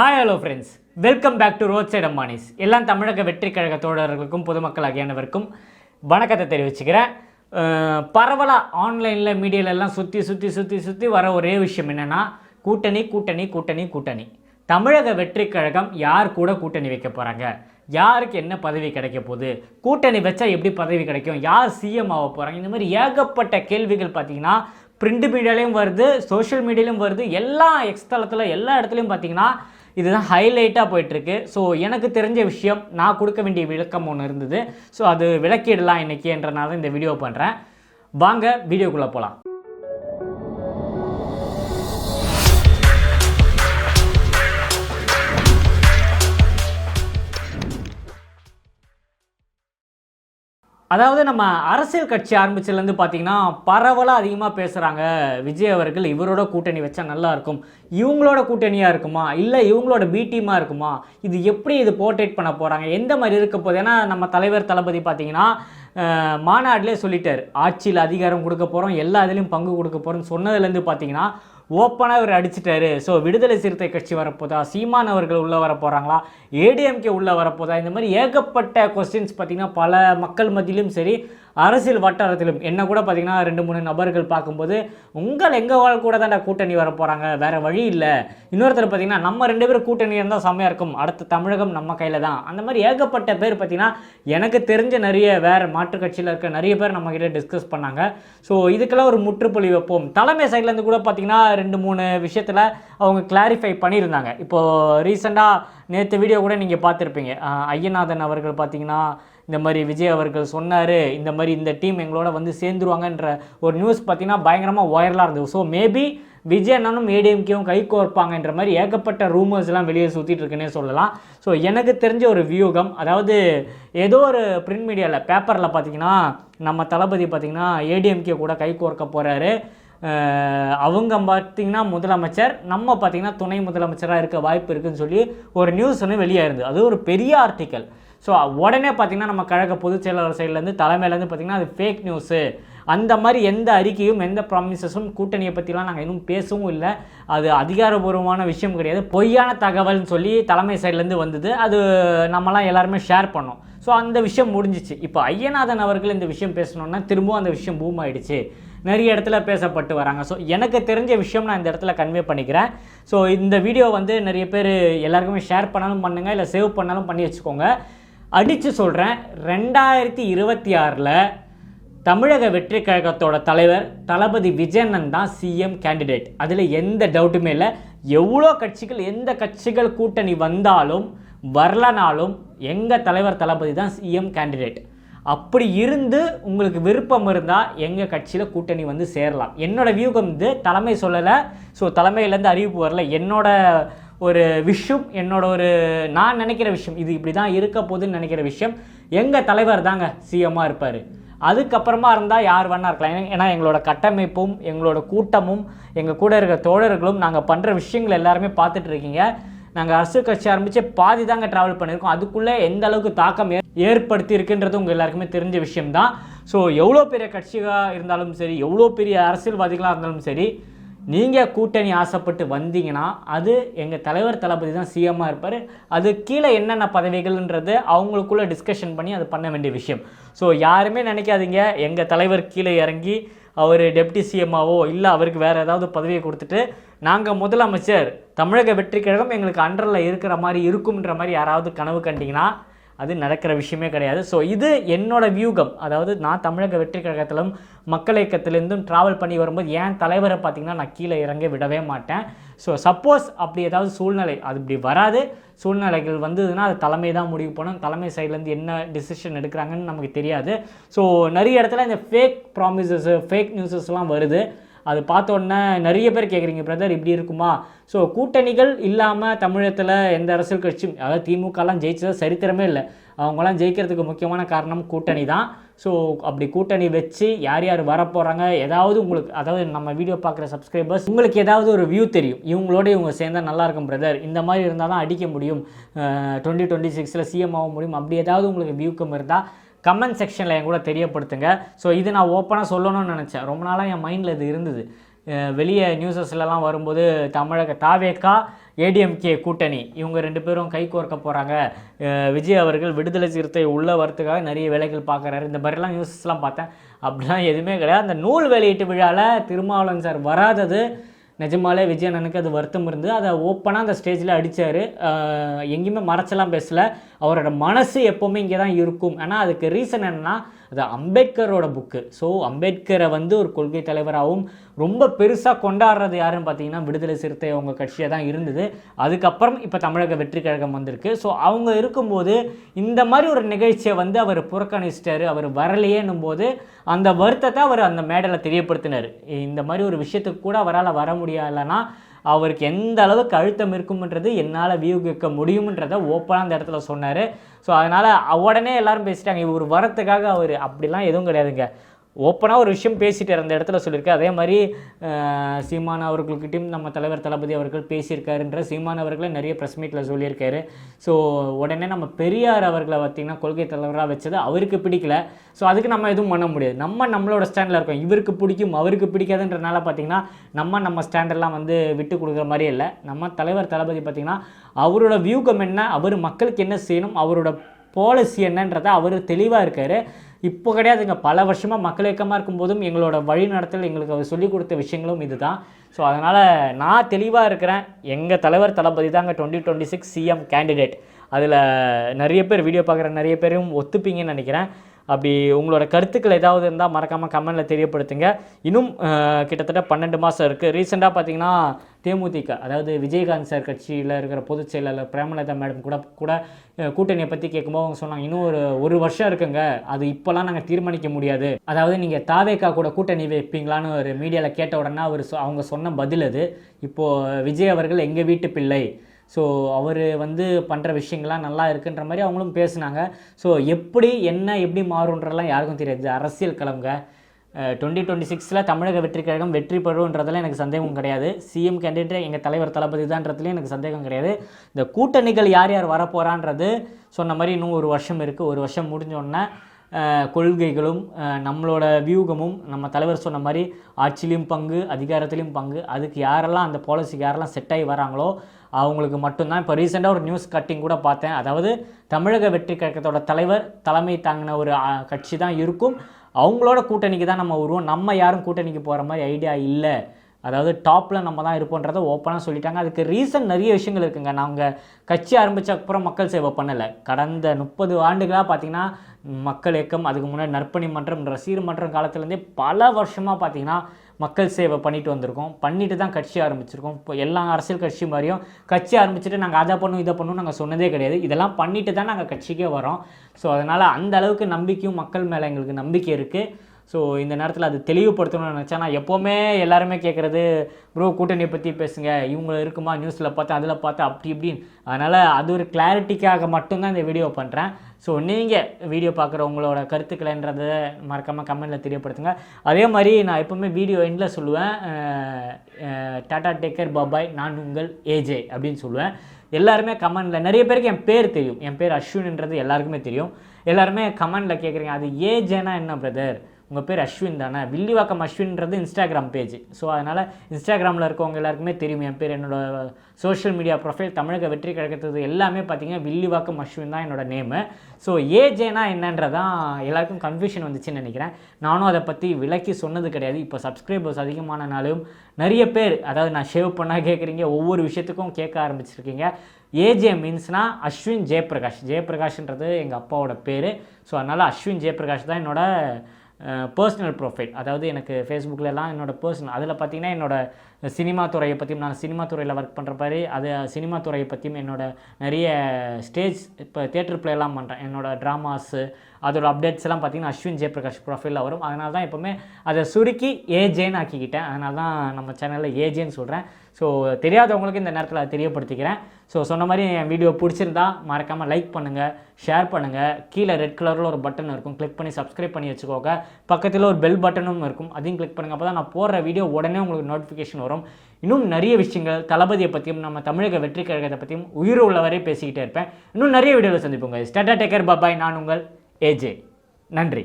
Hi hello friends welcome back to road side Ammanis எல்லாம் தமிழக வெற்றி கழக தோழர்களுக்கும் பொதுமக்கள் ஆகியானவருக்கும் வணக்கத்தை தெரிவிச்சுக்கிறேன். பரவலாக ஆன்லைனில் மீடியாலெல்லாம் சுற்றி சுற்றி சுற்றி சுற்றி வர ஒரே விஷயம் என்னென்னா கூட்டணி கூட்டணி கூட்டணி கூட்டணி. தமிழக வெற்றி கழகம் யார் கூட கூட்டணி வைக்க போகிறாங்க யாருக்கு என்ன பதவி கிடைக்க போகுது? கூட்டணி வச்சா எப்படி பதவி கிடைக்கும்? யார் சிஎம் ஆக போகிறாங்க இந்த மாதிரி ஏகப்பட்ட கேள்விகள் பார்த்திங்கன்னா பிரிண்ட் மீடியாலையும் வருது சோஷியல் மீடியாலையும் வருது. எல்லா எக்ஸ்தலத்தில் எல்லா இடத்துலையும் பார்த்தீங்கன்னா இதுதான் ஹைலைட்டாக போயிட்டுருக்கு. ஸோ எனக்கு தெரிஞ்ச விஷயம் நான் கொடுக்க வேண்டிய விளக்கம் ஒன்று இருந்தது. ஸோ அது விளக்கிடலாம் இன்னைக்குன்றனால தான் இந்த வீடியோ பண்ணுறேன் வாங்க வீடியோக்குள்ளே போகலாம் அதாவது நம்ம அரசியல் கட்சி ஆரம்பிச்சதுலேருந்து பார்த்தீங்கன்னா பரவலாக அதிகமாக பேசுகிறாங்க விஜய் அவர்கள். இவரோட கூட்டணி வச்சா நல்லா இருக்கும். இவங்களோட கூட்டணியாக இருக்குமா? இல்லை இவங்களோட பி டீமாக இருக்குமா? இது எப்படி இது போர்ட்ரேட் பண்ண போகிறாங்க எந்த மாதிரி இருக்க போகுது? ஏன்னா நம்ம தலைவர் தளபதி பார்த்தீங்கன்னா மாநாட்டிலே சொல்லிட்டார். ஆட்சியில் அதிகாரம் கொடுக்க போகிறோம் எல்லா இதுலேயும் பங்கு கொடுக்க போகிறோம்னு சொன்னதுலேருந்து பார்த்தீங்கன்னா ஓப்பனாக இவர் அடிச்சிட்டாரு. ஸோ விடுதலை சிறுத்தை கட்சி வரப்போதா? சீமான் அவர்கள் உள்ளே வர போகிறாங்களா ஏடிஎம்கே உள்ளே வரப்போதா? இந்த மாதிரி ஏகப்பட்ட கொஸ்டின்ஸ் பார்த்தீங்கன்னா பல மக்கள் மத்தியிலும் சரி அரசியல் வட்டாரத்திலும் என்ன கூட பார்த்தீங்கன்னா ரெண்டு மூணு நபர்கள் பார்க்கும்போது உங்கள் எங்கள் வாழ் கூட தான் கூட்டணி வர போகிறாங்க வேறு வழி இல்லை. இன்னொருத்தர் பார்த்தீங்கன்னா நம்ம ரெண்டு பேரும் கூட்டணி இருந்தால் செம்மையாக இருக்கும் அடுத்த தமிழகம் நம்ம கையில் தான். அந்த மாதிரி ஏகப்பட்ட பேர் பார்த்தீங்கன்னா எனக்கு தெரிஞ்ச நிறைய வேறு மாற்றுக் கட்சியில் இருக்க நிறைய பேர் நம்ம டிஸ்கஸ் பண்ணாங்க. ஸோ இதுக்கெல்லாம் ஒரு முற்றுப்புள்ளி வைப்போம். தலைமை சைட்லேருந்து கூட பார்த்தீங்கன்னா ரெண்டு மூணு விஷயத்தில் அவங்க கிளாரிஃபை பண்ணியிருந்தாங்க. இப்போது ரீசெண்டாக நேற்று வீடியோ கூட நீங்கள் பார்த்துருப்பீங்க. ஐயநாதன் அவர்கள் பார்த்தீங்கன்னா இந்த மாதிரி விஜய் அவர்கள் சொன்னார் இந்த மாதிரி இந்த டீம் எங்களோட வந்து சேர்ந்துருவாங்கன்ற ஒரு நியூஸ் பார்த்தீங்கன்னா பயங்கரமாக வைரலாக இருந்தது. ஸோ மேபி விஜய் அண்ணனும் ஏடிஎம்கேவும் கை கோர்ப்பாங்கன்ற மாதிரி ஏகப்பட்ட ரூமர்ஸ் எல்லாம் வெளியே சுற்றிட்டு இருக்குன்னே சொல்லலாம். ஸோ எனக்கு தெரிஞ்ச ஒரு வியூகம் அதாவது ஏதோ ஒரு பிரிண்ட் மீடியாவில் பேப்பரில் பார்த்தீங்கன்னா நம்ம தளபதி பார்த்தீங்கன்னா ஏடிஎம்கே கூட கை கோர்க்க போகிறாரு அவங்க பார்த்தீங்கன்னா முதலமைச்சர் நம்ம பார்த்தீங்கன்னா துணை முதலமைச்சராக இருக்க வாய்ப்பு இருக்குன்னு சொல்லி ஒரு நியூஸ் ஒன்று வெளியாயிருந்தது. அது ஒரு பெரிய ஆர்டிக்கல் ஸோ உடனே பார்த்தீங்கன்னா நம்ம கழக பொதுச் செயலாளர் சைட்லேருந்து தலைமையிலேருந்து பார்த்தீங்கன்னா அது ஃபேக் நியூஸு அந்த மாதிரி எந்த அறிக்கையும் எந்த ப்ராமிசஸும் கூட்டணியை பற்றிலாம் நாங்கள் இன்னும் பேசவும் இல்லை. அது அதிகாரபூர்வமான விஷயம் கிடையாது. பொய்யான தகவல்னு சொல்லி தலைமை சைட்லேருந்து வந்தது. அது நம்மலாம் எல்லாருமே ஷேர் பண்ணோம். ஸோ அந்த விஷயம் முடிஞ்சிச்சு. இப்போ ஐயநாதன் அவர்கள் இந்த விஷயம் பேசணுன்னா திரும்பவும் அந்த விஷயம் பூம் ஆகிடுச்சு நிறைய இடத்துல பேசப்பட்டு வராங்க. ஸோ எனக்கு தெரிஞ்ச விஷயம் நான் இந்த இடத்துல கன்வே பண்ணிக்கிறேன். ஸோ இந்த வீடியோ வந்து நிறைய பேர் எல்லாருக்குமே ஷேர் பண்ணாலும் பண்ணுங்கள் இல்லை சேவ் பண்ணாலும் பண்ணி வச்சுக்கோங்க. அடித்து சொல்கிறேன் ரெண்டாயிரத்தி இருபத்தி ஆறில் தமிழக வெற்றி கழகத்தோட தலைவர் தளபதி விஜயனன் தான் சிஎம் கேண்டிடேட் அதில் எந்த டவுட்டுமே இல்லை. எவ்வளோ கட்சிகள் எந்த கட்சிகள் கூட்டணி வந்தாலும் வரலனாலும் எங்கள் தலைவர் தளபதி தான் சிஎம் கேண்டிடேட் அப்படி இருந்து உங்களுக்கு விருப்பம் இருந்தால் எங்கள் கட்சியில் கூட்டணி வந்து சேரலாம். என்னோடய வியூகம் வந்து தலைமை சொல்லலை. ஸோ தலைமையிலேருந்து அறிவிப்பு வரல. என்னோட ஒரு விஷயம் என்னோட ஒரு நான் நினைக்கிற விஷயம் இது இப்படி தான் இருக்க போகுதுன்னு நினைக்கிற விஷயம் எங்கள் தலைவர் தாங்க சிஎம்மாக இருப்பார். அதுக்கப்புறமா இருந்தால் யார் வேணா இருக்கலாம். ஏன்னா- ஏன்னா எங்களோட கட்டமைப்பும் எங்களோட கூட்டமும் எங்கள் கூட இருக்கிற தோழர்களும் நாங்கள் பண்ணுற விஷயங்கள் எல்லாருமே பார்த்துட்டு இருக்கீங்க. நாங்கள் அரசு கட்சி ஆரம்பித்து பாதி தாங்க ட்ராவல் பண்ணியிருக்கோம். அதுக்குள்ளே எந்த அளவுக்கு தாக்கம் ஏ- ஏற்படுத்தி இருக்குன்றது உங்கள் எல்லாருக்குமே தெரிஞ்ச விஷயம்தான். ஸோ எவ்வளோ பெரிய கட்சியாக இருந்தாலும் சரி எவ்வளோ பெரிய அரசியல்வாதிகளாக இருந்தாலும் சரி நீங்கள் கூட்டணி ஆசைப்பட்டு வந்தீங்கன்னா அது எங்கள் தலைவர் தளபதி தான் சிஎம்மாக இருப்பார். அது கீழே என்னென்ன பதவிகள்ன்றது அவங்களுக்குள்ள டிஸ்கஷன் பண்ணி அது பண்ண வேண்டிய விஷயம். ஸோ யாருமே நினைக்காதீங்க. எங்கள் தலைவர் கீழே இறங்கி அவர் டெப்டி சிஎம்மாவோ இல்லை அவருக்கு வேறு ஏதாவது பதவியை கொடுத்துட்டு நாங்கள் முதலமைச்சர் தமிழக வெற்றி கழகம் எங்களுக்கு அண்டரில் இருக்கிற மாதிரி இருக்கும்ன்ற மாதிரி யாராவது கனவு கண்டிங்கன்னா அது நடக்கிற விஷயமே கிடையாது. ஸோ இது என்னோடய வியூகம். அதாவது நான் தமிழக வெற்றி கழகத்திலும் மக்கள் இயக்கத்திலேருந்தும் ட்ராவல் பண்ணி வரும்போது என் தலைவரை பார்த்திங்கன்னா நான் கீழே இறங்க விடவே மாட்டேன். ஸோ சப்போஸ் அப்படி ஏதாவது சூழ்நிலை அது இப்படி வராது. சூழ்நிலைகள் வந்ததுன்னா அது தலைமை தான் முடிவு பண்ணணும் தலைமை சைட்லேருந்து என்ன டிசிஷன் எடுக்கிறாங்கன்னு நமக்கு தெரியாது. ஸோ நிறைய இடத்துல இந்த ஃபேக் ப்ராமிசஸ் ஃபேக் நியூஸஸ்லாம் வருது. அது பார்த்த உடனே நிறைய பேர் கேட்குறீங்க பிரதர் இப்படி இருக்குமா? ஸோ கூட்டணிகள் இல்லாமல் தமிழகத்தில் எந்த அரசியல் கட்சியும் அதாவது திமுகலாம் ஜெயிச்சது சரித்திரமே இல்லை. அவங்களாம் ஜெயிக்கிறதுக்கு முக்கியமான காரணம் கூட்டணி தான். ஸோ அப்படி கூட்டணி வச்சு யார் யார் வரப்போகிறாங்க ஏதாவது உங்களுக்கு அதாவது நம்ம வீடியோ பார்க்குற சப்ஸ்கிரைபர்ஸ் உங்களுக்கு ஏதாவது ஒரு வியூ தெரியும். இவங்களோட இவங்க சேர்ந்தா நல்லா இருக்கும் பிரதர் இந்த மாதிரி இருந்தால் தான் அடிக்க முடியும். டுவெண்ட்டி டுவெண்ட்டி சிக்ஸில் சிஎம் ஆக முடியும். அப்படி ஏதாவது உங்களுக்கு வியூக்கம் இருந்தால் கமெண்ட் செக்ஷனில் என் கூட தெரியப்படுத்துங்க. ஸோ இது நான் ஓப்பனாக சொல்லணும்னு நினச்சேன். ரொம்ப நாளாக என் மைண்டில் இது இருந்தது. வெளியே நியூஸஸ்லலாம் வரும்போது தமிழக தாவேக்கா ஏடிஎம்கே கூட்டணி இவங்க ரெண்டு பேரும் கை கோர்க்க போகிறாங்க விஜய் அவர்கள் விடுதலை சிறுத்தை உள்ள வரத்துக்காக நிறைய வேலைகள் பார்க்குறாரு இந்த மாதிரிலாம் நியூஸஸ்லாம் பார்த்தேன். அப்படிலாம் எதுவுமே கிடையாது. அந்த நூல் வெளியீட்டு விழாவில் திருமாவளவன் சார் வராதது நிஜமாலே விஜய் அண்ணனுக்கு அது வருத்தம் இருந்து அதை ஓப்பனாக அந்த ஸ்டேஜில் அடித்தார் எங்கேயுமே மறைச்செல்லாம் பேசலை. அவரோட மனசு எப்போவுமே இங்கே தான் இருக்கும். ஆனால் அதுக்கு ரீசன் என்னென்னா அது அம்பேத்கரோட புக்கு ஸோ அம்பேத்கரை வந்து ஒரு கொள்கை தலைவராகவும் ரொம்ப பெருசாக கொண்டாடுறது யாருன்னு பார்த்தீங்கன்னா விடுதலை சிறுத்தை அவங்க கட்சியாக தான் இருந்தது. அதுக்கப்புறம் இப்போ தமிழக வெற்றி கழகம் வந்திருக்கு. ஸோ அவங்க இருக்கும்போது இந்த மாதிரி ஒரு நிகழ்ச்சியை வந்து அவர் புறக்கணிச்சிட்டாரு அவர் வரலையேன்னும் போது அந்த வருத்தத்தை அவர் அந்த மேடலை தெரியப்படுத்தினார். இந்த மாதிரி ஒரு விஷயத்துக்கு கூட அவரால் வர முடியலைன்னா அவருக்கு எந்த அளவுக்கு அழுத்தம் இருக்கும்ன்றது என்னால் வியூகிக்க முடியும்ன்றதை ஓப்பனாக அந்த இடத்துல சொன்னார். ஸோ அதனால் உடனே எல்லாரும் பேசிட்டாங்க இவர் வரத்துக்காக அவர் அப்படிலாம் எதுவும் கிடையாதுங்க. ஓப்பனாக ஒரு விஷயம் பேசிட்டு இருந்த இடத்துல சொல்லியிருக்காரு அதே மாதிரி சீமான் அவர்கள்கிட்டையும் நம்ம தலைவர் தளபதி அவர்கள் பேசியிருக்காருன்ற சீமான் அவர்களே நிறைய ப்ரெஸ் மீட்டில் சொல்லியிருக்காரு. ஸோ உடனே நம்ம பெரியார் அவர்களை பார்த்திங்கன்னா கொள்கை தலைவராக வச்சது அவருக்கு பிடிக்கல. ஸோ அதுக்கு நம்ம எதுவும் பண்ண முடியாது. நம்ம நம்மளோட ஸ்டாண்டில் இருக்கோம். இவருக்கு பிடிக்கும் அவருக்கு பிடிக்காதுன்றனால பார்த்திங்கன்னா நம்ம நம்ம ஸ்டாண்டெல்லாம் வந்து விட்டு கொடுக்குற மாதிரி இல்லை. நம்ம தலைவர் தளபதி பார்த்திங்கன்னா அவரோட வியூகம் என்ன அவர் மக்களுக்கு என்ன செய்யணும் அவரோட பாலிசி என்னன்றதை அவர் தெளிவாக இருக்கார். இப்போ கிடையாதுங்க. பல வருஷமாக மக்கள் இயக்கமாக இருக்கும்போதும் எங்களோட வழி நடத்தல் எங்களுக்கு அவர் சொல்லிக் கொடுத்த விஷயங்களும் இதுதான். ஸோ அதனால் நான் தெளிவாக இருக்கிறேன். எங்கள் தலைவர் தளபதி தாங்க twenty twenty six CM candidate அதில் நிறைய பேர் வீடியோ பார்க்குற நிறைய பேரும் ஒத்துப்பீங்கன்னு நினைக்கிறேன். அப்படி உங்களோட கருத்துக்கள் ஏதாவது இருந்தால் மறக்காமல் கமெண்டில் தெரியப்படுத்துங்க. இன்னும் கிட்டத்தட்ட பன்னெண்டு மாதம் இருக்குது ரீசெண்டாக பார்த்தீங்கன்னா தேமுதிக அதாவது விஜயகாந்த் சார் கட்சியில் இருக்கிற பொதுச் செயலாளர் பிரேமலதா மேடம் கூட கூட கூட்டணியை பற்றி கேட்கும்போது அவங்க சொன்னாங்க இன்னும் ஒரு ஒரு வருஷம் இருக்குங்க. அது இப்போல்லாம் நாங்கள் தீர்மானிக்க முடியாது. அதாவது நீங்கள் தாவேக்கா கூட கூட்டணி வைப்பீங்களான்னு ஒரு மீடியாவில் கேட்ட உடனே அவர் அவங்க சொன்ன பதில் அது. இப்போது விஜய் அவர்கள் எங்கள் வீட்டு பிள்ளை. ஸோ அவர் வந்து பண்ணுற விஷயங்கள்லாம் நல்லா இருக்குன்ற மாதிரி அவங்களும் பேசுனாங்க. ஸோ எப்படி என்ன எப்படி மாறுன்றலாம் யாருக்கும் தெரியாது. அரசியல் கிளம்புங்க டுவெண்ட்டி டுவெண்ட்டி சிக்ஸில் தமிழக வெற்றி கழகம் வெற்றி பெறுன்றதுல எனக்கு சந்தேகம் கிடையாது. சிஎம் கேண்டிடேட் எங்கள் தலைவர் தளபதி தான்றதுலேயும் எனக்கு சந்தேகம் கிடையாது. இந்த கூட்டணிகள் யார் யார் வரப்போகிறான்றது சொன்ன மாதிரி இன்னும் ஒரு வருஷம் இருக்குது ஒரு வருஷம் முடிஞ்சோடனே கொள்கைகளும் நம்மளோட வியூகமும் நம்ம தலைவர் சொன்ன மாதிரி ஆட்சியிலையும் பங்கு அதிகாரத்திலையும் பங்கு அதுக்கு யாரெல்லாம் அந்த பாலிசிக்கு யாரெல்லாம் செட் ஆகி வராங்களோ அவங்களுக்கு மட்டும்தான். இப்போ ரீசெண்டாக ஒரு நியூஸ் கட்டிங் கூட பார்த்தேன். அதாவது தமிழக வெற்றி கழகத்தோட தலைவர் தலைமை தாங்கின ஒரு கட்சி தான் இருக்கும். அவங்களோட கூட்டணிக்கு தான் நம்ம வருவோம் நம்ம யாரும் கூட்டணிக்கு போகிற மாதிரி ஐடியா இல்லை. அதாவது டாப்பில் நம்ம தான் இருப்போன்றதை ஓப்பனாக சொல்லிட்டாங்க. அதுக்கு ரீசன் நிறைய விஷயங்கள் இருக்குங்க. நாங்கள் கட்சி ஆரம்பித்த அப்புறம் மக்கள் சேவை பண்ணலை. கடந்த முப்பது ஆண்டுகளாக பார்த்தீங்கன்னா மக்கள் இயக்கம் அதுக்கு முன்னாடி நற்பணி மன்றம் ரசீர் மன்றம் காலத்துலேருந்தே பல வருஷமாக பார்த்தீங்கன்னா மக்கள் சேவை பண்ணிட்டு வந்திருக்கோம். பண்ணிட்டு தான் கட்சி ஆரம்பிச்சிருக்கோம். இப்போ எல்லா அரசியல் கட்சி மாதிரியும் கட்சி ஆரம்பிச்சுட்டு நாங்கள் அதை பண்ணும் இதை பண்ணும் நாங்கள் சொன்னதே கிடையாது. இதெல்லாம் பண்ணிட்டு தான் நாங்கள் கட்சிக்கே வரோம். ஸோ அதனால் அந்த அளவுக்கு நம்பிக்கையும் மக்கள் மேலே எங்களுக்கு நம்பிக்கை இருக்குது ஸோ இந்த நேரத்தில் அது தெளிவுபடுத்தணும்னு நினச்சேன் நான் எப்போவுமே எல்லாருமே கேட்குறது ப்ரோ கூட்டணியை பற்றி பேசுங்க. இவங்க இருக்குமா? நியூஸில் பார்த்தேன் அதில் பார்த்தேன். அப்படி இப்படின்னு. அதனால் அது ஒரு கிளாரிட்டிக்காக மட்டும்தான் இந்த வீடியோ பண்ணுறேன் ஸோ நீங்கள் வீடியோ பார்க்குற உங்களோட கருத்துக்களைன்றதை மறக்காமல் கமெண்ட்டில் தெரியப்படுத்துங்க. அதே மாதிரி நான் எப்போவுமே வீடியோ எண்டில் சொல்லுவேன். டாடா டேக்கர் பாபாய் நான் உங்கள் ஏஜே அப்படின்னு சொல்லுவேன். எல்லாருமே கமெண்டில் நிறைய பேருக்கு என் பேர் தெரியும். என் பேர் அஸ்வின்ன்றது எல்லாருக்குமே தெரியும். எல்லாருமே கமெண்டில் கேட்குறீங்க அது ஏஜேனா என்ன பிரதர் உங்கள் பேர் அஸ்வின் தானே? வில்லிவாக்கம் அஸ்வின்ன்றது இன்ஸ்டாகிராம் பேஜ் ஸோ அதனால் இன்ஸ்டாகிராமில் இருக்கவங்க எல்லாருக்குமே தெரியும். என் பேர் என்னோட சோஷியல் மீடியா ப்ரொஃபைல் தமிழக வெற்றி கிடைக்கிறது எல்லாமே பார்த்தீங்கன்னா வில்லிவாக்கம் அஸ்வின் தான் என்னோட நேமு ஸோ ஏஜேனா என்னன்றதான் எல்லாருக்கும் கன்ஃபியூஷன் வந்துச்சுன்னு நினைக்கிறேன். நானும் அதை பற்றி விளக்கி சொன்னது கிடையாது. இப்போ சப்ஸ்கிரைபர்ஸ் அதிகமானனாலும் நிறைய பேர் அதாவது நான் ஷேவ் பண்ணால் கேட்குறீங்க ஒவ்வொரு விஷயத்துக்கும் கேட்க ஆரம்பிச்சிருக்கீங்க. ஏஜே மீன்ஸ்னா அஸ்வின் ஜெயபிரகாஷ் ஜெயபிரகாஷ்ன்றது எங்கள் அப்பாவோட பேர். ஸோ அதனால் அஸ்வின் ஜெயபிரகாஷ் தான் என்னோட பர்சனல் ப்ரொஃபைல் அதாவது எனக்கு ஃபேஸ்புக்கில் எல்லாம் என்னோட பர்சனல் அதில் பார்த்தீங்கன்னா என்னோட சினிமா துறையை பற்றியும் நான் சினிமா துறையில் ஒர்க் பண்ணுற மாதிரி அது சினிமா துறையை பற்றியும் என்னோட நிறைய ஸ்டேஜ் இப்போ தேட்டர் ப்ளேலாம் பண்ணுறேன் என்னோடய ட்ராமாஸு அதோட அப்டேட்ஸ் எல்லாம் பார்த்திங்கன்னா அஸ்வின் ஜெயபிரகாஷ் ப்ரொஃபைலில் வரும். அதனால தான் எப்போவுமே அதை சுருக்கி ஏஜேன்னு ஆக்கிக்கிட்டேன். அதனால தான் நம்ம சேனலில் ஏஜேன்னு சொல்கிறேன் ஸோ தெரியாதவங்களுக்கு இந்த நேரத்தில் அதை தெரியப்படுத்திக்கிறேன். ஸோ சொன்ன மாதிரி என் வீடியோ பிடிச்சிருந்தா மறக்காமல் லைக் பண்ணுங்கள் ஷேர் பண்ணுங்கள் கீழே ரெட் கலரில் ஒரு பட்டன் இருக்கும். கிளிக் பண்ணி சப்ஸ்கிரைப் பண்ணி வச்சுக்கோங்க. பக்கத்தில் ஒரு பெல் பட்டனும் இருக்கும். அதையும் கிளிக் பண்ணுங்கள் அப்போ தான் நான் போடுற வீடியோ உடனே உங்களுக்கு நோட்டிஃபிகேஷன் வரும். இன்னும் நிறைய விஷயங்கள் தளபதியை பற்றியும் நம்ம தமிழக வெற்றி கழகத்தை பற்றியும் உயிர் உள்ளவரை பேசிக்கிட்டே இருப்பேன். இன்னும் நிறைய வீடியோவில் சந்திப்போங்க ஸ்டாட்டா டேக்கர் பாபாய் நான் உங்கள் ஏஜே நன்றி.